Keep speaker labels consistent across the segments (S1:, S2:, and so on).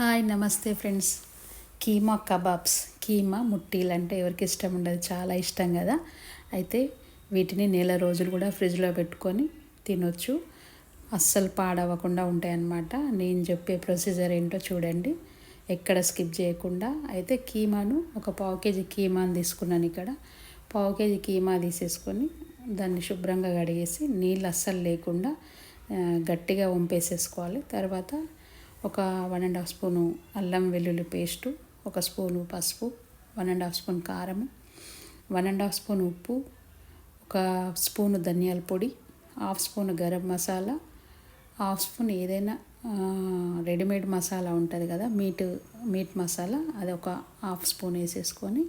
S1: Hi నమస్తే friends. Keema kebabs keema ముట్టీలు అంటే ఎవరికి ఇష్టం ఉండదు చాలా ఇష్టం కదా. అయితే వీటిని నెల రోజులు కూడా ఫ్రిడ్జ్లో పెట్టుకొని తినొచ్చు. అస్సలు పాడవకుండా ఉంటాయన్నమాట. నేను చెప్పే ప్రొసీజర్ ఏంటో చూడండి. ఎక్కడ స్కిప్ చేయకుండా. అయితే కీమాను ఒక పావు కేజీ కీమాను తీసుకున్నాను ఇక్కడ. పావు కేజీ కీమా తీసేసుకొని దాన్ని శుభ్రంగా కడిగేసి నీళ్ళు అస్సలు లేకుండా గట్టిగా వంపేసేసుకోవాలి. తర్వాత ఒక వన్ అండ్ హాఫ్ స్పూను అల్లం వెల్లుల్లి పేస్టు ఒక స్పూను పసుపు వన్ అండ్ హాఫ్ స్పూన్ కారము వన్ అండ్ హాఫ్ స్పూన్ ఉప్పు ఒక స్పూను ధనియాల పొడి half spoon garam masala half spoon ఏదైనా రెడీమేడ్ మసాలా ఉంటుంది కదా మీట్ మీట్ మసాలా అది ఒక హాఫ్ స్పూన్ వేసేసుకొని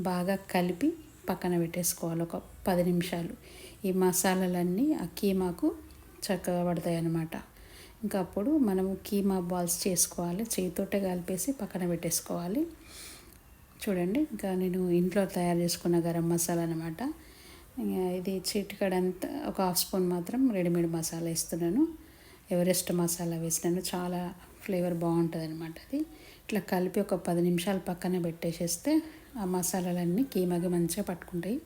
S1: బాగా కలిపి పక్కన పెట్టేసుకోవాలి ఒక పది నిమిషాలు. ఈ మసాలాలన్నీ ఆ కీమాకు చక్కగా పడతాయి అన్నమాట ఇంకా అప్పుడు మనము కీమా బాల్స్ చేసుకోవాలి. చేతితోటే కలిపేసి పక్కన పెట్టేసుకోవాలి. చూడండి ఇంకా నేను ఇంట్లో తయారు చేసుకున్న గరం మసాలా అనమాట ఇది చిటికడంతా ఒక హాఫ్ స్పూన్ మాత్రం రెడీమేడ్ మసాలా ఇస్తున్నాను ఎవరెస్ట్ మసాలా వేసినాను. చాలా ఫ్లేవర్ బాగుంటుంది అనమాట అది. ఇట్లా కలిపి ఒక పది నిమిషాలు పక్కన పెట్టేసేస్తే ఆ మసాలాలన్నీ కీమాకి మంచిగా పట్టుకుంటాయి.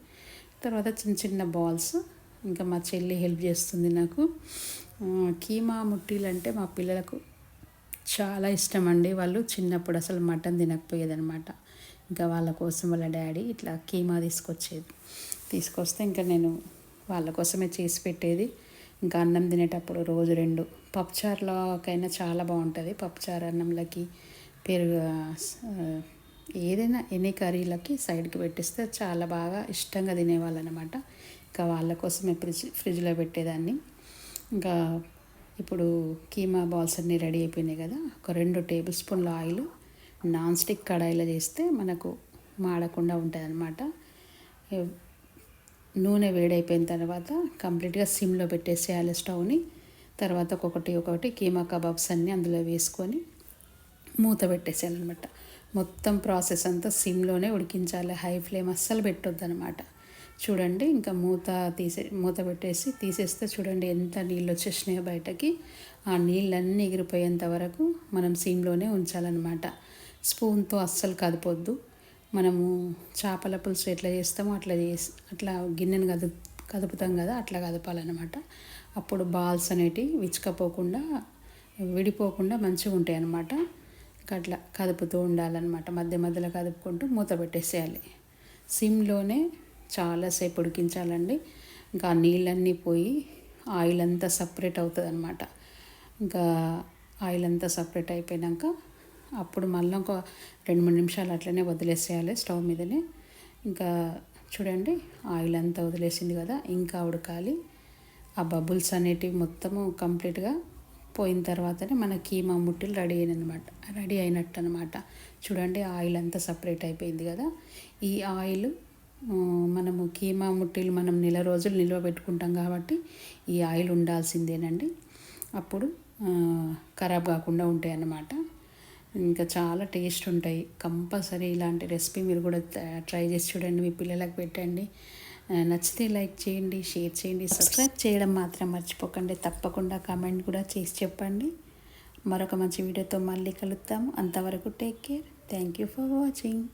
S1: తర్వాత చిన్న చిన్న బాల్స్. ఇంకా మా చెల్లి హెల్ప్ చేస్తుంది నాకు. కీమా ముట్టీలు అంటే మా పిల్లలకు చాలా ఇష్టం అండి వాళ్ళు. చిన్నప్పుడు అసలు మటన్ తినకపోయేదనమాట ఇంకా వాళ్ళ కోసం వాళ్ళ డాడీ ఇట్లా కీమా తీసుకొచ్చేది. తీసుకొస్తే ఇంకా నేను వాళ్ళ కోసమే చేసి పెట్టేది. ఇంకా అన్నం తినేటప్పుడు రోజు రెండు పప్పుచారులోకైనా చాలా బాగుంటుంది. పప్పుచారు అన్నంలోకి పెరుగు ఏదైనా ఎన్ని కర్రీలకి సైడ్కి పెట్టిస్తే చాలా బాగా ఇష్టంగా తినేవాళ్ళు అనమాట ఇంకా వాళ్ళ కోసమే ఫ్రిడ్జ్ ఫ్రిడ్జ్లో పెట్టేదాన్ని. ఇంకా ఇప్పుడు కీమా బాల్స్ అన్నీ రెడీ అయిపోయినాయి కదా ఒక రెండు టేబుల్ స్పూన్ల ఆయిల్ నాన్ స్టిక్ కడాయిలో చేస్తే మనకు మాడకుండా ఉంటుంది అనమాట నూనె వేడైపోయిన తర్వాత కంప్లీట్గా సిమ్లో పెట్టేసేయాలి స్టవ్ని. తర్వాత ఒక్కొక్కటి ఒకటి కీమా కబాబ్స్ అన్నీ అందులో వేసుకొని మూత పెట్టేసేయాలన్నమాట. మొత్తం ప్రాసెస్ అంతా సిమ్లోనే ఉడికించాలి. హై ఫ్లేమ్ అస్సలు పెట్టొద్దు అనమాట చూడండి ఇంకా మూత తీసే మూత పెట్టేసి తీసేస్తే చూడండి ఎంత నీళ్ళు వచ్చేసినాయో బయటకి. ఆ నీళ్ళన్నీ ఎగిరిపోయేంత వరకు మనం సీమ్లోనే ఉంచాలన్నమాట. స్పూన్తో అస్సలు కదపొద్దు. మనము చేపల పులుసు ఎట్లా చేస్తామో అట్లా చేసి అట్లా గిన్నెను కదు కదుపుతాం కదా అట్లా కదపాలన్నమాట. అప్పుడు బాల్స్ అనేటివి విచ్చుకపోకుండా విడిపోకుండా మంచిగా ఉంటాయి అన్నమాట అట్లా కదుపుతూ ఉండాలన్నమాట. మధ్య మధ్యలో కదుపుకుంటూ మూత పెట్టేసేయాలి. సిమ్లోనే చాలాసేపు ఉడికించాలండి. ఇంకా నీళ్ళన్నీ పోయి ఆయిల్ అంతా సపరేట్ అవుతుంది అనమాట ఇంకా ఆయిల్ అంతా సపరేట్ అయిపోయాక అప్పుడు మళ్ళీ ఒక రెండు మూడు నిమిషాలు అట్లనే వదిలేసేయాలి స్టవ్ మీదనే. ఇంకా చూడండి ఆయిల్ అంతా వదిలేసింది కదా ఇంకా ఉడకాలి. ఆ బబుల్స్ అనేటివి మొత్తము కంప్లీట్గా పోయిన తర్వాతనే మన కీమా ముట్టిలు రెడీ అయినమాట రెడీ అయినట్టు అనమాట చూడండి ఆయిల్ అంతా సపరేట్ అయిపోయింది కదా. ఈ ఆయిల్ మనము కీమా ముట్టిలు మనం నెల రోజులు నిల్వ పెట్టుకుంటాం కాబట్టి ఈ ఆయిల్ ఉండాల్సిందేనండి. అప్పుడు ఖరాబ్ కాకుండా ఉంటాయి అన్నమాట ఇంకా చాలా టేస్ట్ ఉంటాయి. కంపల్సరీ ఇలాంటి రెసిపీ మీరు కూడా ట్రై చేసి చూడండి మీ పిల్లలకు పెట్టండి. నచ్చితే లైక్ చేయండి షేర్ చేయండి సబ్స్క్రైబ్ చేయడం మాత్రం మర్చిపోకండి. తప్పకుండా కామెంట్ కూడా చేసి చెప్పండి. మరొక మంచి వీడియోతో మళ్ళీ కలుద్దాం. అంతవరకు take care. Thank you for watching.